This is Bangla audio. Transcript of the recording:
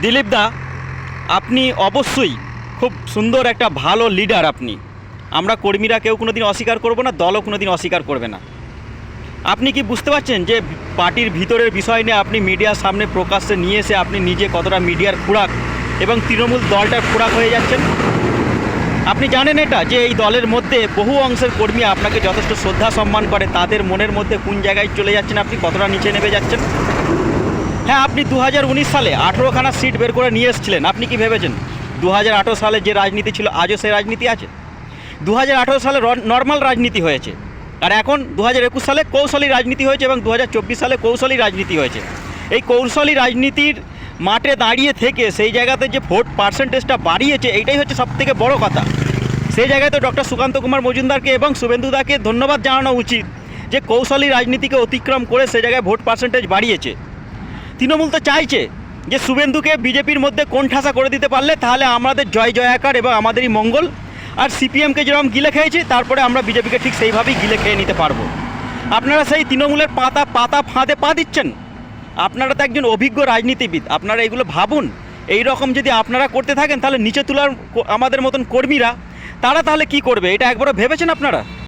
দিলীপ দা, আপনি অবশ্যই খুব সুন্দর একটা ভালো লিডার আপনি। আমরা কর্মীরা কেউ কোনো দিন অস্বীকার করব না, দলও কোনো দিন অস্বীকার করবে না। আপনি কি বুঝতে পারছেন যে পার্টির ভিতরের বিষয় নিয়ে আপনি মিডিয়ার সামনে প্রকাশ্যে নিয়ে এসে আপনি নিজে কতটা মিডিয়ার খোরাক এবং তৃণমূল দলটার খোরাক হয়ে যাচ্ছেন? আপনি জানেন এটা, যে এই দলের মধ্যে বহু অংশের কর্মী আপনাকে যথেষ্ট শ্রদ্ধা সম্মান করে, তাদের মনের মধ্যে কোন জায়গায় চলে যাচ্ছেন আপনি, কতটা নিচে নেমে যাচ্ছেন? হ্যাঁ আপনি দু হাজার উনিশ সালে আঠেরোখানা সিট বের করে নিয়ে এসেছিলেন। আপনি কি ভেবেছেন? দু হাজার আঠেরো সালে যে রাজনীতি ছিল, আজও সেই রাজনীতি আছে? দু হাজার আঠেরো সালে নর্মাল রাজনীতি হয়েছে। আর এখন দু হাজার একুশ সালে কৌশলী রাজনীতি হয়েছে এবং দু হাজার চব্বিশ সালে কৌশলী রাজনীতি হয়েছে। এই কৌশলী রাজনীতির মাঠে দাঁড়িয়ে থেকে সেই জায়গাতে যে ভোট পার্সেন্টেজটা বাড়িয়েছে, এইটাই হচ্ছে সবথেকে বড় কথা। সেই জায়গায় তো ডক্টর সুকান্ত কুমার মজুমদারকে এবং শুভেন্দুদাকে ধন্যবাদ জানানো উচিত যে কৌশলী রাজনীতিকে অতিক্রম করে সেই জায়গায় ভোট পার্সেন্টেজ বাড়িয়েছে। তৃণমূল তো চাইছে যে শুভেন্দুকে বিজেপির মধ্যে কোণঠাসা করে দিতে পারলে তাহলে আমাদের জয় জয়াকার এবং আমাদেরই মঙ্গল। আর সিপিএমকে যেরকম গিলে খেয়েছি, তারপরে আমরা বিজেপিকে ঠিক সেইভাবেই গিলে খেয়ে নিতে পারব। আপনারা সেই তৃণমূলের পাতা পাতা ফাঁদে পা দিচ্ছেন? আপনারা তো একজন অভিজ্ঞ রাজনীতিবিদ, আপনারা এগুলো ভাবুন। এই রকম যদি আপনারা করতে থাকেন, তাহলে নিচে তোলার আমাদের মতন কর্মীরা, তারা তাহলে কি করবে? এটা একবারও ভেবেছেন আপনারা?